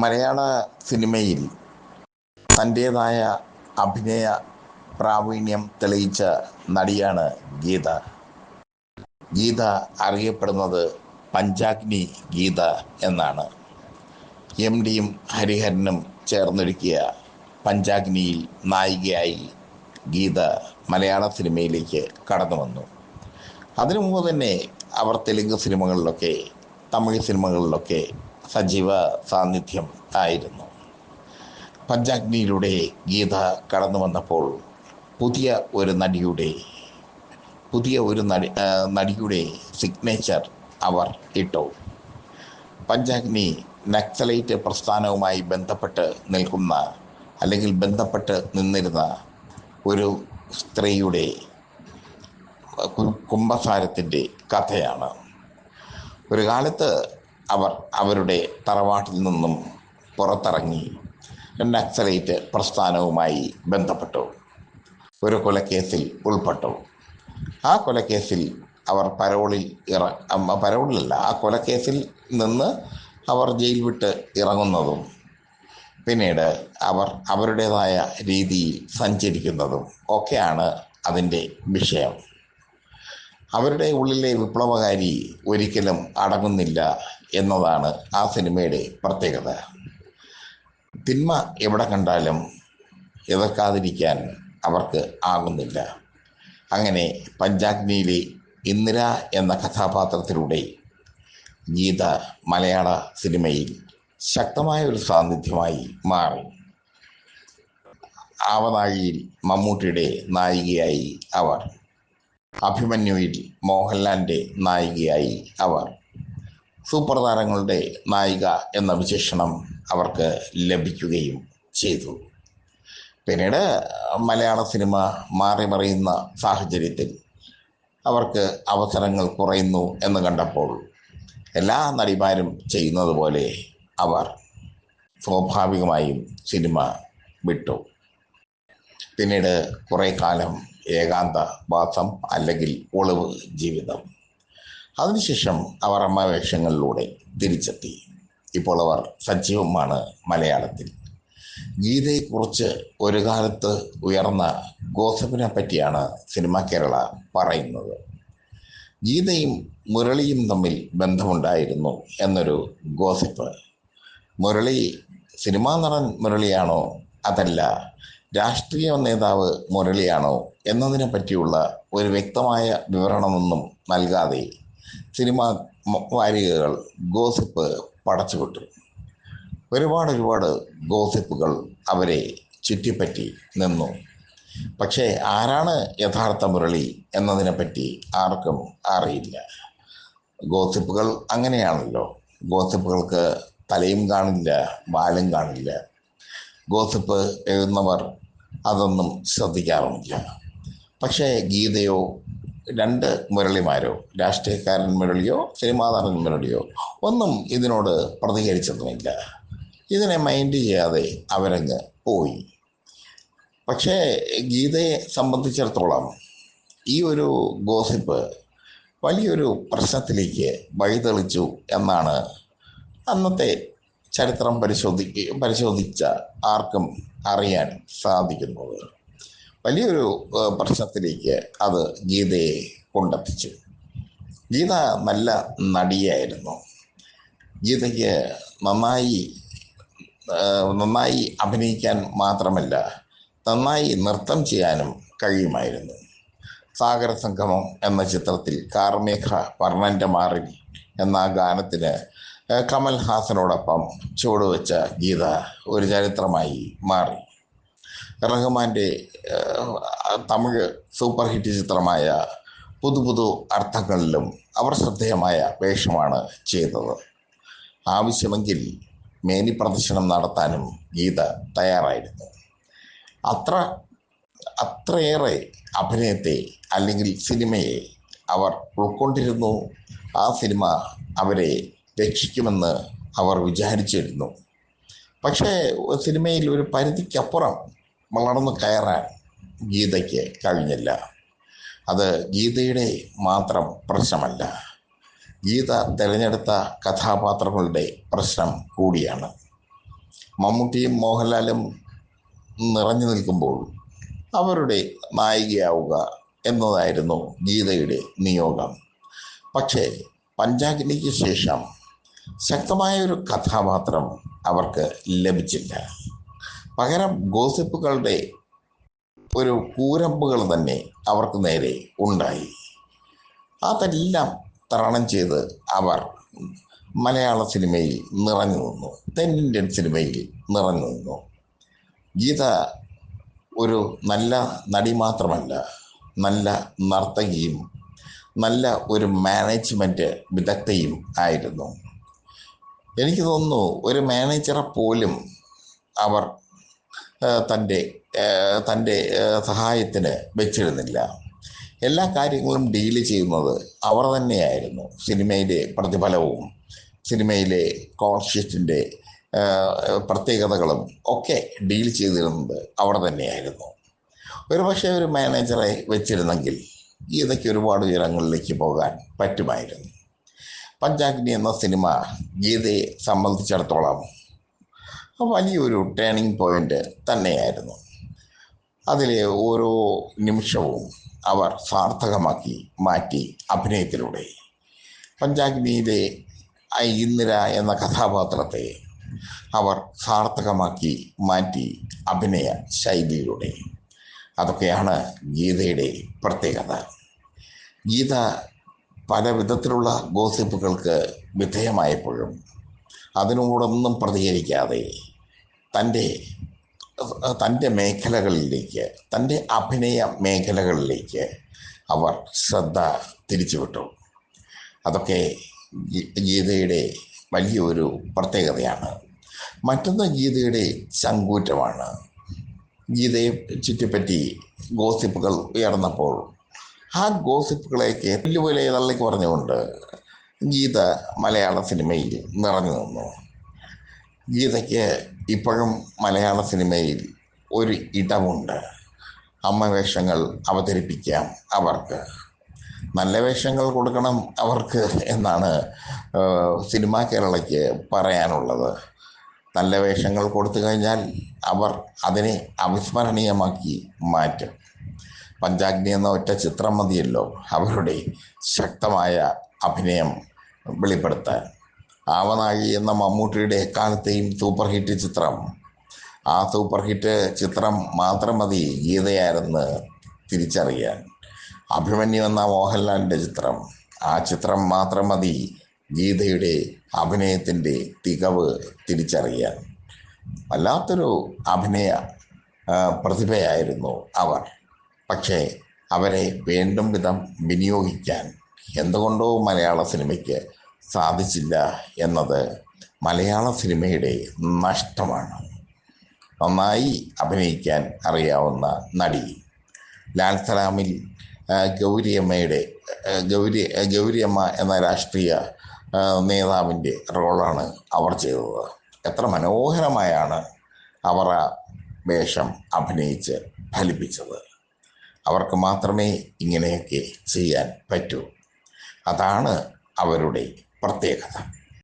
മലയാള സിനിമയിൽ തന്റേതായ അഭിനയ പ്രാവീണ്യം തെളിയിച്ച നടിയാണ് ഗീത. ഗീത അറിയപ്പെടുന്നത് പഞ്ചാഗ്നി ഗീത എന്നാണ്. എം ഡിയും ഹരിഹരനും ചേർന്നൊരുക്കിയ പഞ്ചാഗ്നിയിൽ നായികയായി ഗീത മലയാള സിനിമയിലേക്ക് കടന്നു വന്നു. അതിനു മുമ്പ് തന്നെ അവർ തെലുങ്ക് സിനിമകളിലൊക്കെ തമിഴ് സിനിമകളിലൊക്കെ സജീവ സാന്നിധ്യം ആയിരുന്നു. പഞ്ചാഗ്നിയിലൂടെ ഗീത കടന്നു വന്നപ്പോൾ പുതിയ ഒരു നടിയുടെ പുതിയ ഒരു നടി നടിയുടെ സിഗ്നേച്ചർ അവർ ഇട്ടു. പഞ്ചാഗ്നി നക്സലൈറ്റ് പ്രസ്ഥാനവുമായി ബന്ധപ്പെട്ട് നിൽക്കുന്ന അല്ലെങ്കിൽ ബന്ധപ്പെട്ട് നിന്നിരുന്ന ഒരു സ്ത്രീയുടെ കുംഭസാരത്തിന്റെ കഥയാണ്. ഒരു കാലത്ത് അവർ അവരുടെ തറവാട്ടിൽ നിന്നും പുറത്തിറങ്ങി നക്സലേറ്റ് പ്രസ്ഥാനവുമായി ബന്ധപ്പെട്ടു. ഒരു കൊലക്കേസിൽ ഉൾപ്പെട്ടു. ആ കൊലക്കേസിൽ അവർ പരോളിൽ ഇറ പരോളിലല്ല ആ കൊലക്കേസിൽ നിന്ന് അവർ ജയിൽ വിട്ട് ഇറങ്ങുന്നതും പിന്നീട് അവർ അവരുടേതായ രീതിയിൽ സഞ്ചരിക്കുന്നതും ഒക്കെയാണ് അതിന്റെ വിഷയം. അവരുടെ ഉള്ളിലെ വിപ്ലവകാരി ഒരിക്കലും അടങ്ങുന്നില്ല എന്നതാണ് ആ സിനിമയുടെ പ്രത്യേകത. തിന്മ എവിടെ കണ്ടാലും എതിർക്കാതിരിക്കാൻ അവർക്ക് ആകുന്നില്ല. അങ്ങനെ പഞ്ചാഗ്നിയിലെ ഇന്ദിര എന്ന കഥാപാത്രത്തിലൂടെ ഗീത മലയാള സിനിമയിൽ ശക്തമായ ഒരു സാന്നിധ്യമായി മാറി. ആവനാഴിയിൽ മമ്മൂട്ടിയുടെ നായികയായി അവർ അഭിമന്യുവിൽ മോഹൻലാലിന്റെ നായികയായി അവർ. സൂപ്പർ താരങ്ങളുടെ നായിക എന്ന വിശേഷണം അവർക്ക് ലഭിക്കുകയും ചെയ്തു. പിന്നീട് മലയാള സിനിമ മാറി മറിയുന്ന സാഹചര്യത്തിൽ അവർക്ക് അവസരങ്ങൾ കുറയുന്നു എന്ന് കണ്ടപ്പോൾ എല്ലാ നടിമാരും ചെയ്യുന്നത് പോലെ അവർ സ്വാഭാവികമായും സിനിമ വിട്ടു. പിന്നീട് കുറേ കാലം ഏകാന്ത വാസം അല്ലെങ്കിൽ ഒളിവ് ജീവിതം. അതിനുശേഷം അവർ അമ്മവേഷങ്ങളിലൂടെ തിരിച്ചെത്തി. ഇപ്പോൾ അവർ സജീവമാണ് മലയാളത്തിൽ. ഗീതയെക്കുറിച്ച് ഒരു കാലത്ത് ഉയർന്ന ഗോസപ്പിനെ പറ്റിയാണ് സിനിമ കേരള പറയുന്നത്. ഗീതയും മുരളിയും തമ്മിൽ ബന്ധമുണ്ടായിരുന്നു എന്നൊരു ഗോസിപ്പ് മുരളി സിനിമാ നടൻ മുരളിയാണോ? അതല്ല രാഷ്ട്രീയ നേതാവ് മുരളിയാണോ എന്നതിനെ പറ്റിയുള്ള ഒരു വ്യക്തമായ വിവരണമൊന്നും നൽകാതെ സിനിമ വാരികകൾ ഗോസിപ്പ് പടച്ചുവിട്ടു ഒരുപാട് ഒരുപാട് ഗോസിപ്പുകൾ അവരെ ചുറ്റിപ്പറ്റി നിന്നു. പക്ഷേ ആരാണ് യഥാർത്ഥ മുരളി എന്നതിനെപ്പറ്റി ആർക്കും അറിയില്ല. ഗോസിപ്പുകൾ അങ്ങനെയാണല്ലോ. ഗോസിപ്പുകൾക്ക് തലയും കാണില്ല വാലും കാണില്ല. ഗോസിപ്പ് എഴുതുന്നവർ അതൊന്നും ശ്രദ്ധിക്കാറുമില്ല. പക്ഷേ ഗീതയോ രണ്ട് മുരളിമാരോ രാഷ്ട്രീയക്കാരൻ മുരളിയോ സിനിമാ നടൻ മുരളിയോ ഒന്നും ഇതിനോട് പ്രതികരിച്ചതുമില്ല ഇതിനെ മൈൻഡ് ചെയ്യാതെ അവരങ്ങ് പോയി. പക്ഷേ ഗീതയെ സംബന്ധിച്ചിടത്തോളം ഈ ഒരു ഗോസിപ്പ് വലിയൊരു പ്രശ്നത്തിലേക്ക് വഴിതെളിച്ചു എന്നാണ് അന്നത്തെ ചരിത്രം പരിശോധി പരിശോധിച്ച ആർക്കും അറിയാൻ സാധിക്കുന്നത്. വലിയൊരു പ്രശ്നത്തിലേക്ക് അത് ഗീതയെ കൊണ്ടെത്തിച്ചു. ഗീത നല്ല നടിയായിരുന്നു. ഗീതയ്ക്ക് നന്നായി നന്നായി അഭിനയിക്കാൻ മാത്രമല്ല നന്നായി നൃത്തം ചെയ്യാനും കഴിയുമായിരുന്നു. സാഗര സംഗമം എന്ന ചിത്രത്തിൽ കാർമേഘ വർണന്റെ മാറിൽ എന്ന ഗാനത്തിന് കമൽ ഹാസനോടൊപ്പം ചുവടുവെച്ച ഗീത ഒരു ചരിത്രമായി മാറി. റഹ്മാന്റെ തമിഴ് സൂപ്പർ ഹിറ്റ് ചിത്രമായ പുതു പുതു അർത്ഥങ്ങളിലും അവർ ശ്രദ്ധേയമായ വേഷമാണ് ചെയ്തത്. ആവശ്യമെങ്കിൽ മേനി പ്രദർശനം നടത്താനും ഗീത തയ്യാറായിരുന്നു. അത്ര അത്രയേറെ അഭിനയത്തെ അല്ലെങ്കിൽ സിനിമയെ അവർ ഉൾക്കൊണ്ടിരുന്നു. ആ സിനിമ അവരെ രക്ഷിക്കുമെന്ന് അവർ വിചാരിച്ചിരുന്നു. പക്ഷേ സിനിമയിൽ ഒരു പരിധിക്കപ്പുറം വളർന്നു കയറാൻ ഗീതയ്ക്ക് കഴിഞ്ഞില്ല. അത് ഗീതയുടെ മാത്രം പ്രശ്നമല്ല. ഗീത തിരഞ്ഞെടുത്ത കഥാപാത്രങ്ങളുടെ പ്രശ്നം കൂടിയാണ്. മമ്മൂട്ടിയും മോഹൻലാലും നിറഞ്ഞു നിൽക്കുമ്പോൾ അവരുടെ നായികയാവുക എന്നതായിരുന്നു ഗീതയുടെ നിയോഗം. പക്ഷേ പഞ്ചാഗ്നിക്ക് ശേഷം ശക്തമായ ഒരു കഥാപാത്രം അവർക്ക് ലഭിച്ചില്ല. പകരം ഗോസിപ്പുകളുടെ ഒരു കൂരമ്പുകൾ തന്നെ അവർക്ക് നേരെ ഉണ്ടായി. അതെല്ലാം തരണം ചെയ്ത് അവർ മലയാള സിനിമയിൽ നിറഞ്ഞു നിന്നു. തെന്നിന്ത്യൻ സിനിമയിൽ നിറഞ്ഞു നിന്നു. ഗീത ഒരു നല്ല നടി മാത്രമല്ല നല്ല നർത്തകിയും നല്ല ഒരു മാനേജ്മെന്റ് വിദഗ്ധയും ആയിരുന്നു. എനിക്ക് തോന്നുന്നു ഒരു മാനേജറെ പോലും അവർ തന്റെ തന്റെ സഹായത്തിന് വെച്ചിരുന്നില്ല. എല്ലാ കാര്യങ്ങളും ഡീൽ ചെയ്യുന്നത് അവർ തന്നെയായിരുന്നു. സിനിമയിലെ പ്രതിഫലവും സിനിമയിലെ കോൺഷ്യസ്റ്റിന്റെ പ്രത്യേകതകളും ഒക്കെ ഡീൽ ചെയ്തിരുന്നത് അവർ തന്നെയായിരുന്നു. ഒരു പക്ഷേ ഒരു മാനേജറെ വെച്ചിരുന്നെങ്കിൽ ഇതൊക്കെ ഒരുപാട് ഉയരങ്ങളിലേക്ക് പോകാൻ പറ്റുമായിരുന്നു. പഞ്ചാഗ്നി എന്ന സിനിമ ഗീതയെ സംബന്ധിച്ചിടത്തോളം വലിയൊരു ടേണിംഗ് പോയിന്റ് തന്നെയായിരുന്നു. അതിലെ ഓരോ നിമിഷവും അവർ സാർത്ഥകമാക്കി മാറ്റി അഭിനയത്തിലൂടെ. പഞ്ചാഗ്നിയിലെ ഇന്ദിര എന്ന കഥാപാത്രത്തെ അവർ സാർത്ഥകമാക്കി മാറ്റി അഭിനയ ശൈലിയിലൂടെ. അതൊക്കെയാണ് ഗീതയുടെ പ്രത്യേകത. ഗീത പല വിധത്തിലുള്ള ഗോസിപ്പുകൾക്ക് വിധേയമായപ്പോഴും അതിനോടൊന്നും പ്രതികരിക്കാതെ തന്റെ തന്റെ മേഖലകളിലേക്ക് തന്റെ അഭിനയ മേഖലകളിലേക്ക് അവർ ശ്രദ്ധ തിരിച്ചുവിട്ടു. അതൊക്കെ ഗീതയുടെ വലിയൊരു പ്രത്യേകതയാണ്. മറ്റൊന്ന് ഗീതയുടെ ചങ്കൂറ്റമാണ്. ഗീതയെ ചുറ്റിപ്പറ്റി ഗോസിപ്പുകൾ ഉയർന്നപ്പോൾ ആ ഗോസിപ്പുകളെയൊക്കെ വെല്ലുവിളി തള്ളി പറഞ്ഞുകൊണ്ട് ഗീത മലയാള സിനിമയിൽ നിറഞ്ഞു നിന്നു. ഗീതയ്ക്ക് ഇപ്പോഴും മലയാള സിനിമയിൽ ഒരു ഇടമുണ്ട്. അമ്മ വേഷങ്ങൾ അവതരിപ്പിക്കാം അവർക്ക്. നല്ല വേഷങ്ങൾ കൊടുക്കണം അവർക്ക് എന്നാണ് സിനിമാ കേരളയ്ക്ക് പറയാനുള്ളത്. നല്ല വേഷങ്ങൾ കൊടുത്തു കഴിഞ്ഞാൽ അവർ അതിനെ അവിസ്മരണീയമാക്കി മാറ്റും. പഞ്ചാഗ്നി എന്ന ഒറ്റ ചിത്രം മതിയല്ലോ. അവരുടെ ശക്തമായ അഭിനയം വെളിപ്പെടുത്താൻ. ആവനാഴി എന്ന മമ്മൂട്ടിയുടെ എക്കാലത്തെയും സൂപ്പർ ഹിറ്റ് ചിത്രം. ആ സൂപ്പർ ഹിറ്റ് ചിത്രം മാത്രം മതി ഗീതയാരെന്ന് തിരിച്ചറിയാൻ. അഭിമന്യു എന്ന മോഹൻലാലിന്റെ ചിത്രം. ആ ചിത്രം മാത്രം മതി ഗീതയുടെ അഭിനയത്തിന്റെ തികവ് തിരിച്ചറിയാൻ. വല്ലാത്തൊരു അഭിനയ പ്രതിഭയായിരുന്നു അവർ. പക്ഷേ അവരെ വേണ്ടും വിധം വിനിയോഗിക്കാൻ എന്തുകൊണ്ടോ മലയാള സിനിമയ്ക്ക് സാധിച്ചില്ല എന്നത് മലയാള സിനിമയുടെ നഷ്ടമാണ്. നന്നായി അഭിനയിക്കാൻ അറിയാവുന്ന നടി ലാൽ സലാമിൽ ഗൗരിയമ്മയുടെ ഗൗരി ഗൗരിയമ്മ എന്ന രാഷ്ട്രീയ നേതാവിന്റെ റോളാണ് അവർ ചെയ്തത്. എത്ര മനോഹരമായാണ് അവർ വേഷം അഭിനയിച്ച് ഫലിപ്പിച്ചത്. അവർക്ക് മാത്രമേ ഇങ്ങനെയൊക്കെ ചെയ്യാൻ പറ്റൂ. അതാണ് അവരുടെ പ്രത്യേകത.